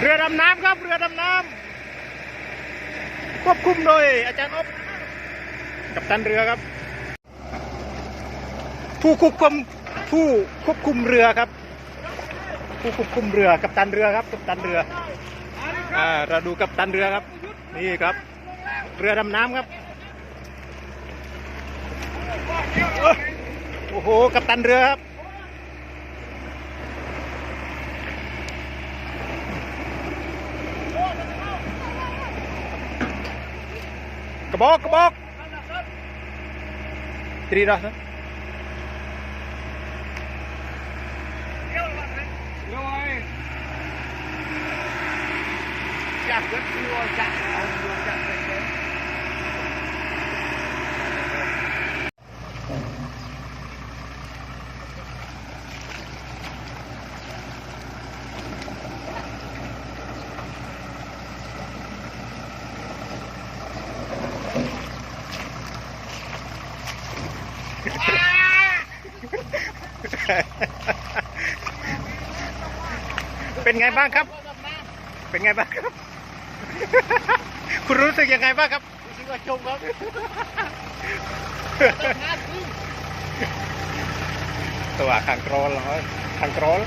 เรือดำน้ำครับ เรือดำน้ำควบคุมโดยอาจารย์อบกับตันเรือครับ ผู้ควบคุมผู้ควบคุมเรือครับ ผู้ควบคุมเรือกับตันเรือครับกับตันเรืออ่าเราดูกับตันเรือครับ นี่ครับ เรือดำน้ำครับโอ้โหกับตันเรือครับ กระบอกกระบอกตรีรัส Chắc rất nhiều chắc ông luôn chắc rất lớn. เป็นไงบ้างครับ เป็นไงบ้างครับ คุณรู้สึกยังไงบ้างครับรู้สึกว่าจมครับตัวขังโกรลเหรอขังโกรล